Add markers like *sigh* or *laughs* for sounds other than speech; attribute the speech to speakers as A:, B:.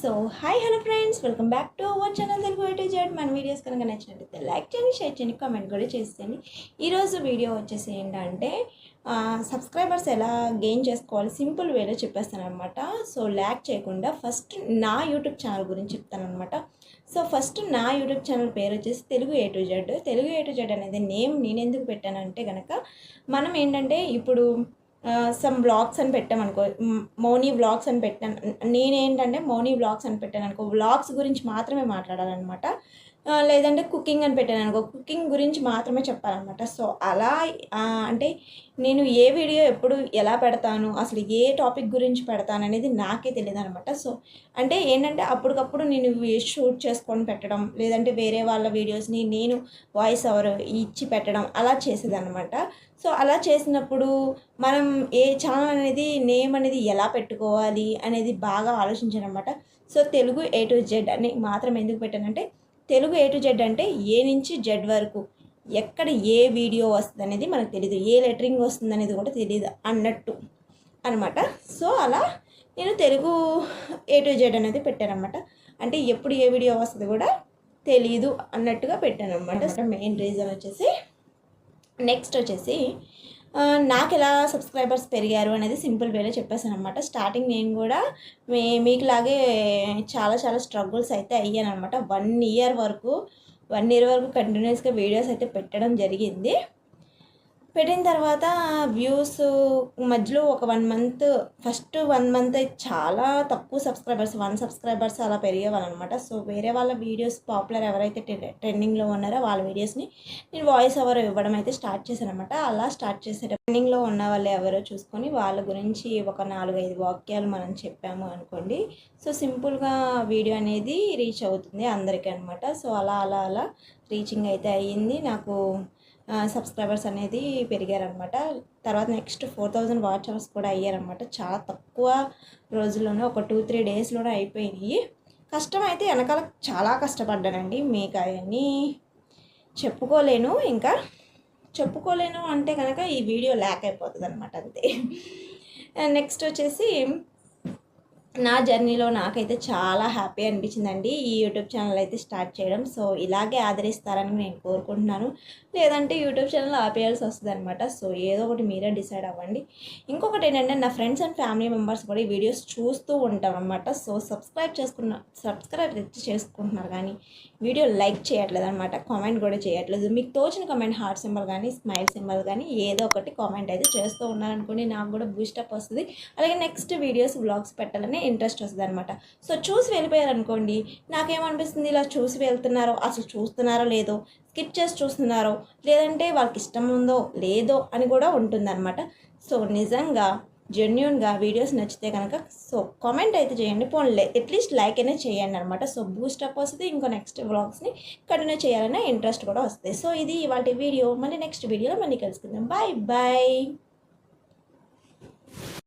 A: So hi hello friends welcome back to our channel Telugu to Z మన videos కనుక నచ్చినట్లయితే like చేయండి share చేయండి కామెంట్ కూడా చేసేయండి. ఈరోజు వీడియో వచ్చేసి ఏంటంటే సబ్స్క్రైబర్స్ ఎలా గెయిన్ చేసుకోవాలి? సింపుల్ వేలో చెప్పేస్తాను అనమాట సో ల్యాక్ చేయకుండా ఫస్ట్ నా యూట్యూబ్ ఛానల్ గురించి చెప్తాను అనమాట సో ఫస్ట్ నా యూట్యూబ్ ఛానల్ పేరు వచ్చేసి Telugu A to Z Telugu A to Z అనేది నేమ్ నేను ఎందుకు పెట్టానంటే కనుక మనం ఏంటంటే ఇప్పుడు సమ్ వ్లాగ్స్ అని పెట్టామనుకో మోనీ బ్లాగ్స్ అని పెట్టాను. నేనేంటంటే మోనీ బ్లాగ్స్ అని పెట్టాను అనుకో. బ్లాగ్స్ గురించి మాత్రమే మాట్లాడాలన్నమాట. లేదంటే కుకింగ్ అని పెట్టాను అనుకో. కుకింగ్ గురించి మాత్రమే చెప్పాలన్నమాట. సో అలా అంటే నేను ఏ వీడియో ఎప్పుడు ఎలా పెడతాను అసలు ఏ టాపిక్ గురించి పెడతాను అనేది నాకే తెలియదు అనమాట సో అంటే ఏంటంటే అప్పటికప్పుడు నేను షూట్ చేసుకొని పెట్టడం లేదంటే వేరే వాళ్ళ వీడియోస్ని నేను వాయిస్ ఓవర్ ఇచ్చి పెట్టడం అలా చేసేదనమాట సో అలా చేసినప్పుడు మనం ఏ ఛానల్ అనేది నేమ్ అనేది ఎలా పెట్టుకోవాలి అనేది బాగా ఆలోచించానమాట so Telugu A to Z అని మాత్రం ఎందుకు పెట్టానంటే తెలుగు ఏ టు జెడ్ అంటే ఏ నుంచి జెడ్ వరకు? ఎక్కడ ఏ వీడియో వస్తుంది అనేది మనకు తెలియదు ఏ లెటరింగ్ వస్తుంది అనేది కూడా తెలియదు అన్నట్టు అనమాట సో అలా నేను తెలుగు ఏ టు జెడ్ అనేది పెట్టానమాట అంటే ఎప్పుడు ఏ వీడియో వస్తుంది కూడా తెలియదు అన్నట్టుగా పెట్టాను అనమాట మెయిన్ రీజన్ వచ్చేసి నెక్స్ట్ వచ్చేసి నాకు ఎలా సబ్స్క్రైబర్స్ పెరిగారు అనేది సింపుల్ వేలో చెప్పేసాను అనమాట స్టార్టింగ్ నేను కూడా మీ మీకులాగే చాలా చాలా స్ట్రగుల్స్ అయితే అయ్యాను అనమాట వన్ ఇయర్ వరకు వన్ ఇయర్ వరకు కంటిన్యూస్గా వీడియోస్ అయితే పెట్టడం జరిగింది. పెట్టిన తర్వాత వ్యూస్ మధ్యలో ఒక one month first one month అయితే చాలా తక్కువ సబ్స్క్రైబర్స్ వన్ సబ్స్క్రైబర్స్ అలా పెరిగేవాళ్ళు అనమాట సో వేరే వాళ్ళ వీడియోస్ పాపులర్ ఎవరైతే ట్రె- ట్రెండింగ్లో ఉన్నారో వాళ్ళ వీడియోస్ని నేను వాయిస్ ఓవర్ ఇవ్వడం అయితే స్టార్ట్ చేశాను అనమాట అలా స్టార్ట్ చేసే ట్రెండింగ్లో ఉన్న వాళ్ళు ఎవరో చూసుకొని వాళ్ళ గురించి ఒక నాలుగైదు వాక్యాలు మనం చెప్పాము అనుకోండి. సో సింపుల్గా వీడియో అనేది రీచ్ అవుతుంది అందరికీ అనమాట సో అలా అలా అలా రీచింగ్ అయితే అయ్యింది. నాకు సబ్స్క్రైబర్స్ అనేది పెరిగారనమాట తర్వాత next four thousand watch hours కూడా అయ్యారనమాట చాలా తక్కువ రోజుల్లోనే ఒక టూ త్రీ డేస్లోనే అయిపోయినాయి. కష్టం అయితే వెనకాల చాలా కష్టపడ్డానండి. మీకు అవన్నీ చెప్పుకోలేను. ఇంకా చెప్పుకోలేను అంటే కనుక ఈ వీడియో ల్యాక్ అయిపోతుంది అనమాట అంతే. *laughs* నెక్స్ట్ వచ్చేసి నా జర్నీలో నాకైతే చాలా హ్యాపీ అనిపించిందండి. ఈ యూట్యూబ్ ఛానల్ అయితే స్టార్ట్ చేయడం. సో ఇలాగే ఆదరిస్తారని నేను కోరుకుంటున్నాను. లేదంటే యూట్యూబ్ ఛానల్ ఆపేయాల్సి వస్తుంది అనమాట సో ఏదో ఒకటి మీరే డిసైడ్ అవ్వండి. ఇంకొకటి ఏంటంటే నా ఫ్రెండ్స్ అండ్ ఫ్యామిలీ మెంబర్స్ కూడా ఈ వీడియోస్ చూస్తూ ఉంటాం అనమాట సో సబ్స్క్రైబ్ చేసుకున్న సబ్స్క్రైబ్ అయితే చేసుకుంటున్నారు కానీ వీడియో లైక్ చేయట్లేదు అనమాట కామెంట్ కూడా చేయట్లేదు. మీకు తోచిన కామెంట్ హార్ట్ సింబల్ కానీ స్మైల్ సింబల్ కానీ ఏదో ఒకటి కామెంట్ అయితే చేస్తూ ఉన్నారనుకోండి నాకు కూడా బూస్టప్ వస్తుంది. అలాగే నెక్స్ట్ వీడియోస్ వ్లాగ్స్ పెట్టాలని ఇంట్రెస్ట్ వస్తుంది అనమాట సో చూసి వెళ్ళిపోయారనుకోండి నాకేమనిపిస్తుంది ఇలా చూసి వెళ్తున్నారో అసలు చూస్తున్నారో లేదో స్కిప్ చేసి చూస్తున్నారో లేదంటే వాళ్ళకి ఇష్టం ఉందో లేదో అని కూడా ఉంటుందన్నమాట. సో నిజంగా జెన్యున్గా వీడియోస్ నచ్చితే కనుక సో కామెంట్ అయితే చేయండి. పోన్లే అట్లీస్ట్ లైక్ అయినా చేయండి అనమాట సో బూస్టప్ వస్తుంది ఇంకో నెక్స్ట్ వ్లాగ్స్ని కంటిన్యూ చేయాలనే ఇంట్రెస్ట్ కూడా వస్తుంది. సో ఇది ఇవాళ వీడియో మళ్ళీ నెక్స్ట్ వీడియోలో మళ్ళీ కలుసుకుందాం. Bye bye